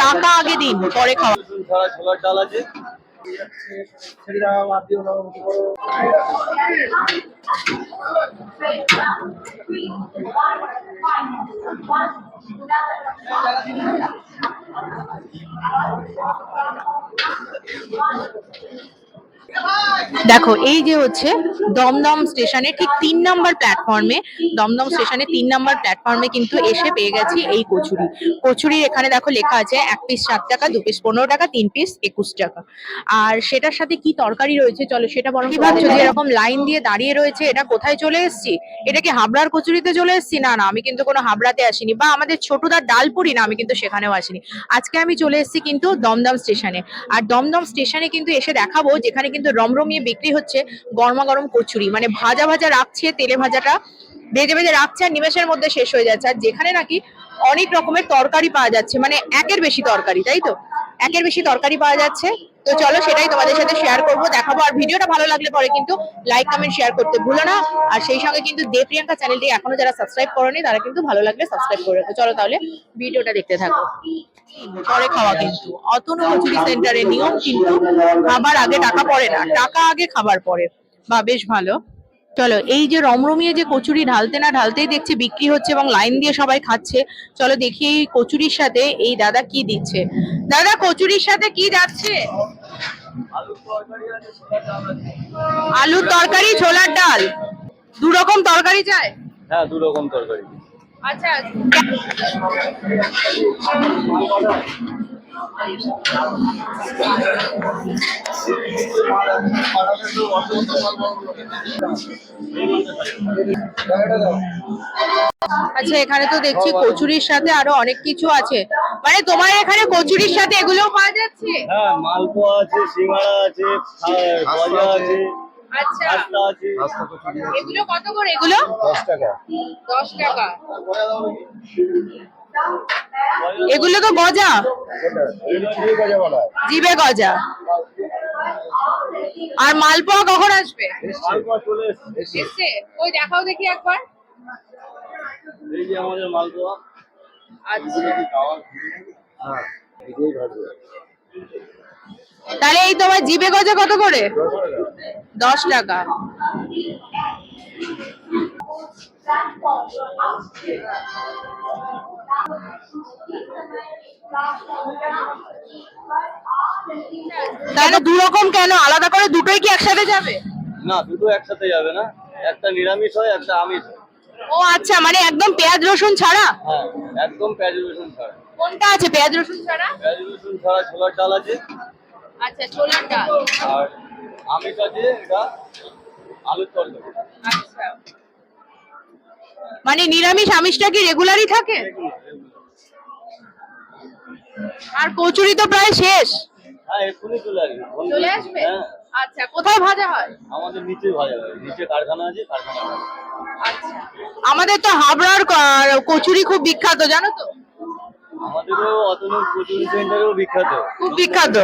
টাকা আগে দিন পরে খাওয়া। ছোলার ডাল আছে দেখো এই যে হচ্ছে দমদম স্টেশনে ঠিক তিন নম্বর প্ল্যাটফর্মে দমদম স্টেশনে তিন নম্বর প্ল্যাটফর্মে কিন্তু এসে পেয়ে গেছি এই কচুরি। কচুরির এখানে দেখো লেখা আছে এক পিস সাত টাকা দু পিস পনেরো টাকা তিন পিস একুশ টাকা। আর সেটার সাথে কি তরকারি রয়েছে? চলো সেটা বরং কি ভাবছ যে এরকম লাইন দিয়ে দাঁড়িয়ে রয়েছে এটা কোথায় চলে এসেছি? এটা কি হাবড়ার কচুরিতে চলে এসেছি? না না আমি কিন্তু কোনো হাবড়াতে আসিনি। বা আমাদের ছোটদার ডালপুরি না আমি কিন্তু সেখানেও আসিনি। আজকে আমি চলে এসেছি কিন্তু দমদম স্টেশনে। আর দমদম স্টেশনে কিন্তু এসে দেখাবো যেখানে কিন্তু রমরমিয়ে বিক্রি হচ্ছে গরমা গরম কচুরি। মানে ভাজা ভাজা রাখছে তেলে ভাজাটা। ভেজে ভেজে রাখছে আর নিমেষের মধ্যে শেষ হয়ে যাচ্ছে। আর যেখানে নাকি অনেক রকমের তরকারি পাওয়া যাচ্ছে মানে একের বেশি তরকারি, তাই তো? একের বেশি তরকারি পাওয়া যাচ্ছে। তো চলো সেটাই তোমাদের সাথে শেয়ার করব, দেখাবো। আর ভিডিওটা ভালো লাগলে পরে কিন্তু লাইক কমেন্ট শেয়ার করতে ভুলো না। আর সেই সঙ্গে কিন্তু দে প্রিয়াঙ্কা চ্যানেলটি এখনও যারা সাবস্ক্রাইব করেনি, তারা কিন্তু ভালো লাগলে সাবস্ক্রাইব করে রাখো। চলো তাহলে ভিডিওটা দেখতে থাকো। পরে খাওয়া কিন্তু। অতনু কচুরি সেন্টারের নিয়ম কিন্তু খাবার আগে টাকা পড়ে না। টাকা আগে খাবার পরে বা বেশ ভালো। চলো এই যে রমরমিয়ে যে কচুরি ঢালতে না ঢালতেই দেখছি বিক্রি হচ্ছে এবং লাইন দিয়ে সবাই খাচ্ছে। চলো দেখি এই কচুরির সাথে এই দাদা কি দিচ্ছে। দাদা কচুরির সাথে কি যাচ্ছে? আলুর তরকারি ছোলার ডাল। দু রকম তরকারি চাই? হ্যাঁ দু রকম তরকারি। আচ্ছা। আচ্ছা এখানে তো দেখছি কচুরির সাথে আরও অনেক কিছু আছে। মানে তোমার এখানে কচুরির সাথে এগুলো পাওয়া যাচ্ছে? হ্যাঁ মালপোয়া আছে সিঙ্গাড়া আছে গজা আছে আচ্ছা। এগুলো কত করে এগুলো? দশ টাকা। দশ টাকা। এগুলো তো গজা। জিবে গজা। আর মালপোয়া কখন আসবে? ওই দেখাও দেখি একবার। এই যে আমাদের মালপোয়া। আচ্ছা। হ্যাঁ তাহলে এই তোমার জিবে গজা কত করে? দশ টাকা। তাহলে দু রকম কেন? আলাদা করে দুটোই কি একসাথে যাবে? না দুটো একসাথে যাবে না। একটা নিরামিষ হয় একটা আমিষ হয়। ও আচ্ছা মানে একদম পেঁয়াজ রসুন ছাড়া? হ্যাঁ একদম পেঁয়াজ রসুন ছাড়া। কোনটা আছে পেঁয়াজ রসুন ছাড়া? পেঁয়াজ রসুন ছাড়া ছোলার ডাল আছে। আচ্ছা ছোলার ডাল। আর আমিষ আছে এটা আলুর তরকারি। আচ্ছা। মানে নিরামিষ আমিষটা কি রেগুলারই থাকে? আর কচুরি তো প্রায় শেষ। চলে আসবে। আচ্ছা কোথায় ভাজা হয়? আমাদের নিচে ভাজা হয়। নিচে কারখানা আছে কারখানা আচ্ছা। আমাদের তো হাবড়ার কচুরি খুব বিখ্যাত জানো তো? আমাদেরও অতনুর কচুরি সেন্টারেও বিখ্যাত। খুব বিখ্যাত।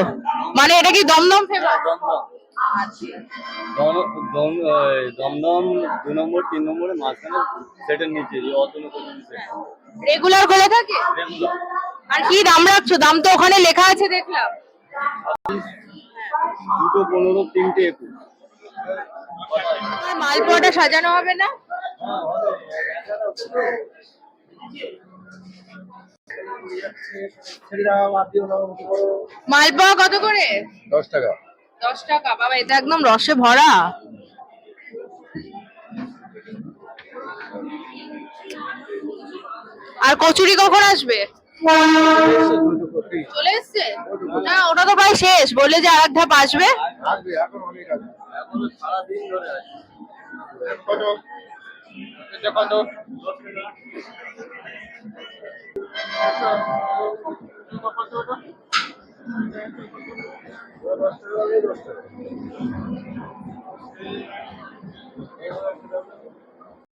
মানে এটা কি দমদম ফেমাস দমদম। দম- দমদম দু নম্বর তিন নম্বরে মাঝখানে সেটার নিচে এই অতনু রেগুলার খোলা থাকে? আর কি দাম রাখছো? দাম তো ওখানে লেখা আছে দেখলাম। দুটো পনেরো তিনটে একুশ। মালপোয়াটা সাজানো হবে না? মালপোয়া কত করে? দশ টাকা। দশ টাকা, বাবা, এটা একদম রসে ভরা। আর কচুরি কখন আসবে? চলে এসছে? না, ওটা তো প্রায় শেষ। বললে যে আর এক ধাপ আসবে। Buenas tardes.